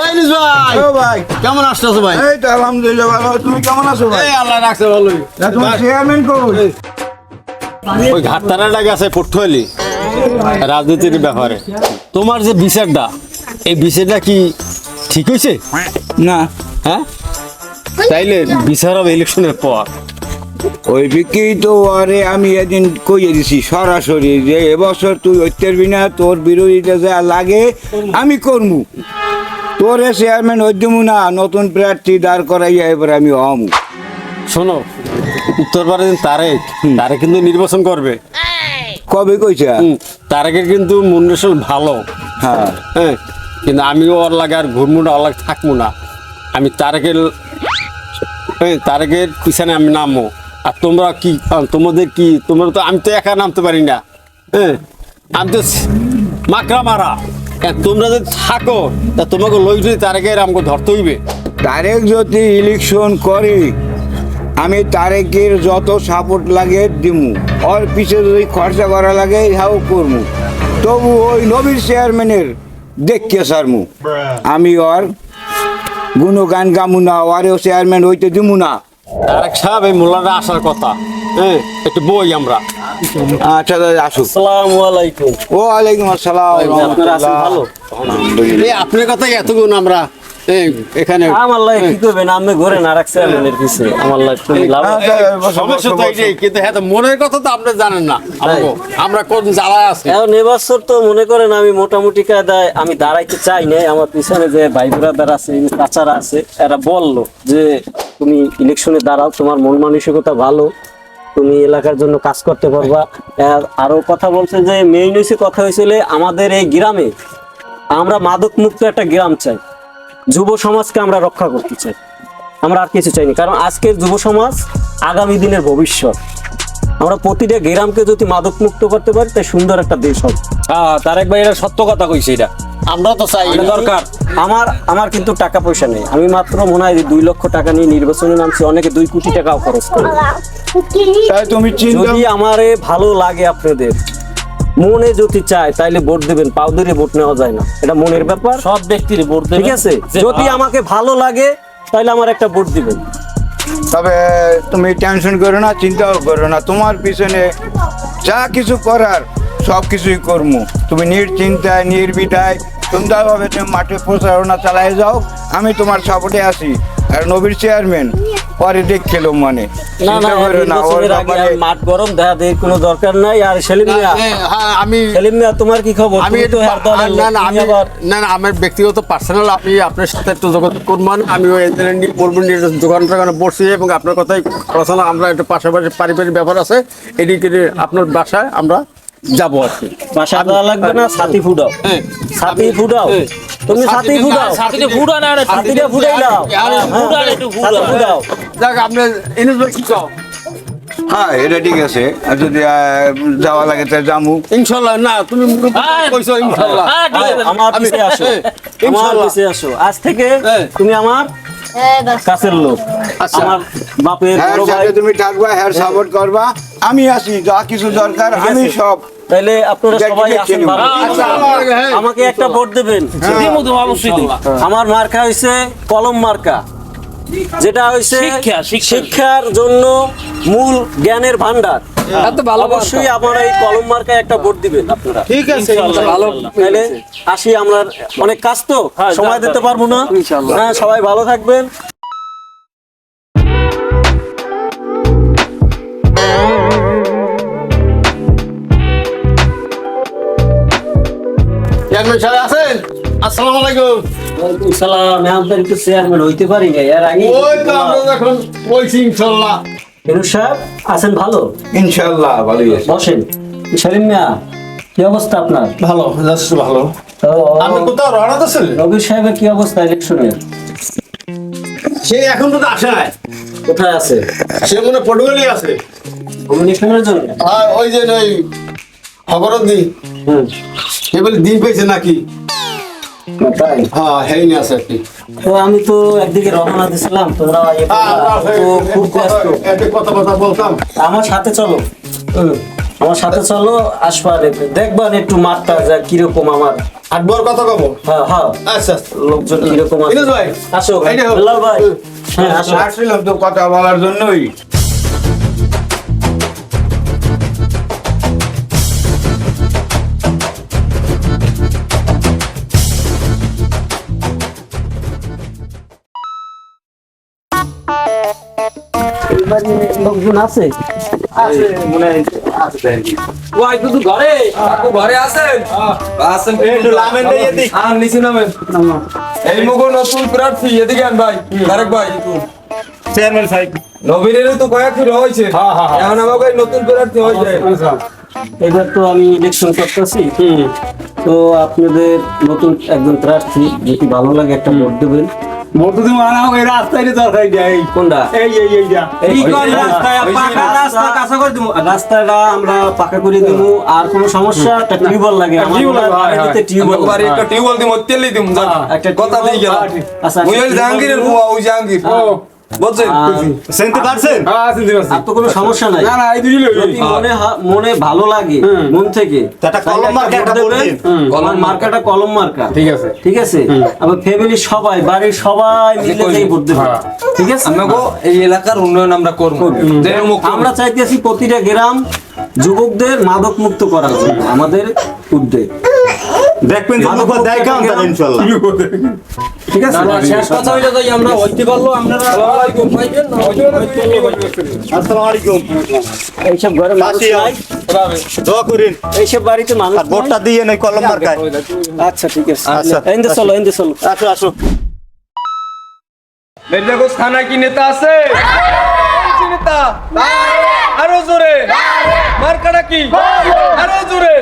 ভাই নিস ভাই। ও ভাই। কেমন আসছো ভাই? এই তো আলহামদুলিল্লাহ ভালো। তুমি কেমন আছো ভাই? এই আল্লাহ রাখছে ভালোই। তা তোমার চেয়ারম্যান কই ওই ঘাটতারাটা গেছে পটুয়ালি রাজনীতির ব্যাপারে। তোমার যে বিচারটা এই বিচারটা কি ঠিক হয়েছে? না। হ্যাঁ? তাইলে বিচার হবে ইলেকশনের পর। ওই বিক্রি তো আরে আমি এদিন কইয়ে দিছি সরাসরি যে এবছর তুই ঐত্যারবি না তোর বিরোধিতা যা লাগে আমি করমু। তোরে চেয়ারম্যান হইদমু না নতুন প্রার্থী দাঁড় করাইয়া এবার আমি হমু। শোনো উত্তর দিন তারেক তারেক কিন্তু নির্বাচন করবে। কবে কইছে? তারেকের কিন্তু মন্ডল ভালো। হ্যাঁ। হ্যাঁ কিন্তু আমিও ওর লাগে আর ঘুরমু না ওর লাগে থাকব না। আমি তারেকের তারেকের পিছনে আমি নামবো। আর তোমরা কি তোমাদের কি তোমরা তো আমি তো একা নামতে পারি না। হ্যাঁ আমি তো মাকড়া মারা। তোমরা যদি থাকো তা তোমাকে লইটই তারেকের আমাকে ধরতে হইবে। তারেক যদি ইলেকশন করে আমি তারেকের যত সাপোর্ট লাগে দিমু। ওর পিছে যদি খরচা করা লাগে হাও করমু। তবু ওই নবীর চেয়ারম্যানের দেখকে সারমু। আমি ওর গুণগান গামু না ওরেও চেয়ারম্যান হইতে দিমু না। তারেক সাহেব এই মোল্লারা আসার কথা। হ্যাঁ একটু বই আমরা। আচ্ছা দাদা আসুন। আসসালামু আলাইকুম। ও আলাইকুম আসসালাম আপনারা আছেন ভালো? আপনার কথাই এতগুণ আমরা এখানে আমার লাগে কি করবেন? আমি ঘরে না রাখছে আপনাদের পিছে আমার লাগে তুমি লাভ সমস্যা তো এইটাই কিন্তু হ্যাঁ তো মনের কথা তো আপনি জানেন না। আমরা কোন জ্বালা আছি? এখন এবছর তো মনে করেন আমি মোটামুটি কায়দায় আমি দাঁড়াইতে চাই নাই। আমার পিছনে যে ভাই ব্রাদার আছে চাচারা আছে এরা বলল যে তুমি ইলেকশনে দাঁড়াও তোমার মন মানসিকতা ভালো। তুমি এলাকার জন্য কাজ করতে পারবা। আরও কথা বলছে যে মেইন হয়েছে কথা হয়েছিল আমাদের এই গ্রামে আমরা মাদক মুক্ত একটা গ্রাম চাই। যুব সমাজকে আমরা রক্ষা করতে চাই। আমরা আর কিছু চাইনি। কারণ আজকের যুব সমাজ আগামী দিনের ভবিষ্যৎ। আমরা প্রতিটা গ্রামকে যদি মাদক মুক্ত করতে পারি তাই সুন্দর একটা দেশ হবে। হ্যাঁ তারেক ভাই এটা সত্য কথা কইছে এটা। আমরা তো চাই। এটা দরকার। আমার আমার কিন্তু টাকা পয়সা নেই। আমি মাত্র মনে হয় যে দুই লক্ষ টাকা নিয়ে নির্বাচনে নামছি অনেকে দুই কোটি টাকাও খরচ করে। তাই তুমি চিন্তা যদি আমারে ভালো লাগে আপনাদের মনে যদি চায় তাইলে ভোট দেবেন পাও ধরে ভোট নেওয়া যায় না। এটা মনের ব্যাপার। সব ব্যক্তির ভোট ঠিক আছে? যদি আমাকে ভালো লাগে তাহলে আমার একটা ভোট দিবেন। তবে তুমি টেনশন করো না চিন্তাও করো না। তোমার পিছনে যা কিছু করার সব কিছুই করব তুমি নির্চিন্তায় নির্বিধায় সুন্দরভাবে তুমি মাঠে প্রচারণা চালাই যাও। আমি তোমার সাপোর্টে আছি। আর নবীর চেয়ারম্যান পরে মানে। না না না মাঠ গরম দেখা কোনো দরকার নাই। আর সেলিম মিয়া হ্যাঁ, হ্যাঁ, আমি সেলিম মিয়া তোমার কি খবর? আমি তো না না আমি না না আমার ব্যক্তিগত পার্সোনাল আপনি আপনার সাথে একটু যোগাযোগ করবেন আমি ওই এজেন্ট বলব দোকান টোকানে বসছি এবং আপনার কথাই আলোচনা আমরা একটু পাশাপাশি পারিবারিক ব্যাপার আছে এদিকে আপনার বাসায় আমরা যাব আর কি। বাসা লাগবে না ছাতি ফুটাও। হ্যাঁ। ছাতি ফুটাও। তুমি ছাতি ফুটাও। ফুটা না ফুটাই দাও আরে, ফুটা একটু ফুটা। ফুটাও। যাক আপনি এনে কি চাও? হ্যাঁ এটা ঠিক আছে। আর যদি যাওয়া লাগে তাহলে যামু। ইনশাল্লাহ না তুমি হ্যাঁ। কইছো ইনশাল্লাহ। হ্যাঁ, ঠিক আছে। আমার আমি- পিছে আসো। হ্যাঁ, আমার পিছে আসো। আজ থেকে হ্যাঁ। তুমি আমার কাছের লোক। আচ্ছা। আমার বাপের হ্যাঁ ভাই। তুমি থাকবা হ্যাঁ সাপোর্ট করবা। আমি আছি যা কিছু দরকার আমি সব তাইলে আপনারা সবাই নিবো। ভালো। আচ্ছা, হ্যাঁ। আমাকে একটা ভোট দেবেন। অবশ্যই দিমু। আমার মার্কা হয়েছে কলম মার্কা। যেটা হয়েছে শিক্ষা, শিক্ষা। শিক্ষার জন্য মূল জ্ঞানের ভান্ডার অবশ্যই আমার এই কলম মার্কায় একটা ভোট দিবেন আপনারা। ঠিক আছে ভালো। তাহলে আসি আমরা অনেক কাজ তো। হ্যাঁ, সময় দিতে পারব না। হ্যাঁ সবাই ভালো থাকবেন। চেয়ারম্যান সাহেব আছেন? আসসালামু আলাইকুম। ওয়ালাইকুম সালাম। আমি তো চেয়ারম্যান হইতে পারি না এর আগে ওই তো আমরা যখন বলছি ইনশাল্লাহ। ফেরুজ সাহেব আছেন ভালো? ইনশাল্লাহ ভালোই আছে। বসেন। সেলিম মিয়া কি অবস্থা আপনার? ভালো যাচ্ছে ভালো। আপনি কোথাও রওনা দিচ্ছেন রবি সাহেবের কি অবস্থা ইলেকশনের সে এখন তো আসে নাই কোথায় আছে? সে মনে পটুয়ালি আছে। কমিউনিকেশনের জন্য? আর ওই যে ওই খবরের দিন বলে দিন পেয়েছে নাকি? তাই? হেইনি আছে আর কি তো আমি তো একদিকে রওনা দিছিলাম তোমরা করলা। তো খুব ব্যস্ত। কথা কথা বলতাম। আমার সাথে চলো। আমার সাথে চলো আসবা দেখবান একটু মাঠটা যা কীরকম আমার। আকবর কত কব? হ্যাঁ হ্যাঁ। আচ্ছা। লোকজন কীরকম ভাই। আসো ভাই। হ্যাঁ আসো। আসছিলাম তো কথা বলার জন্যই। লোকজন আছে? ওই শুধু ঘরে? ঘরে আছেন? আছেন একটু লামেন দেই আর নিচে নামেন। এই মুগো নতুন প্রার্থী এদিকে আন ভাই। তারেক ভাই চেয়ারম্যান সাহেব। নবীনের তো কয়েক ফিরে হয়েছে। হ্যাঁ, হ্যাঁ, হ্যাঁ। এখন আমাকে নতুন প্রার্থী হয়েছে। এবার তো আমি ইলেকশন করতেছি। তো আপনাদের নতুন একজন প্রার্থী যদি ভালো লাগে একটা ভোট দেবেন। বলতে তুমি ওই রাস্তায় দরকার যাই কোনটা? এই এই এই এই কোন রাস্তায় পাকা রাস্তা। কাঁচা করে দিমু? রাস্তাটা আমরা পাকা করে দিমু আর কোনো সমস্যা? একটা টিউবওয়েল লাগে। আমার বাড়িতে টিউবওয়েল বাড়ি একটা টিউবওয়েল দিম তেল দিম কথা দিয়ে গেলাম। আচ্ছা, ওই একটা জাহাঙ্গীরের বুয়া ওই জাহাঙ্গীর। বুঝছেন চিনতে পারছেন? হ্যাঁ চিনতে পারছি। আর তো কোনো সমস্যা নাই। না না এই দুই যদি মনে মনে ভালো লাগে মন থেকে একটা কলম মার্কা একটা ভোট দেবেন। মার্কাটা কলম মার্কা। ঠিক আছে। ঠিক আছে? আমার ফ্যামিলি সবাই বাড়ির সবাই মিলে যেই ভোট দেবে ঠিক আছে? আমাকে এই এলাকার উন্নয়ন আমরা করব। যেরকম আমরা চাইতেছি প্রতিটা গ্রাম যুবকদের মাদক মুক্ত করার জন্য। আমাদের উদ্যোগ। দেখবেন ঠিক আছে? শেষ কথা হইল তাই আমরা হইতে পারল আপনারা আলাইকুম। পাইবেন আসসালামু আলাইকুম। এইসব ঘরে মানুষ নাই দোয়া করেন। এইসব বাড়িতে মানুষ আর ভোটটা দিয়ে নই কলম মার্কায়। আচ্ছা ঠিক আছে। আচ্ছা। এনদে চলো এনদে চলো। আসো আসো। মির্জাগঞ্জ থানায় কি নেতা আছে? নেতা? আরও জোরে। মার্কাটা কি? আরও জোরে।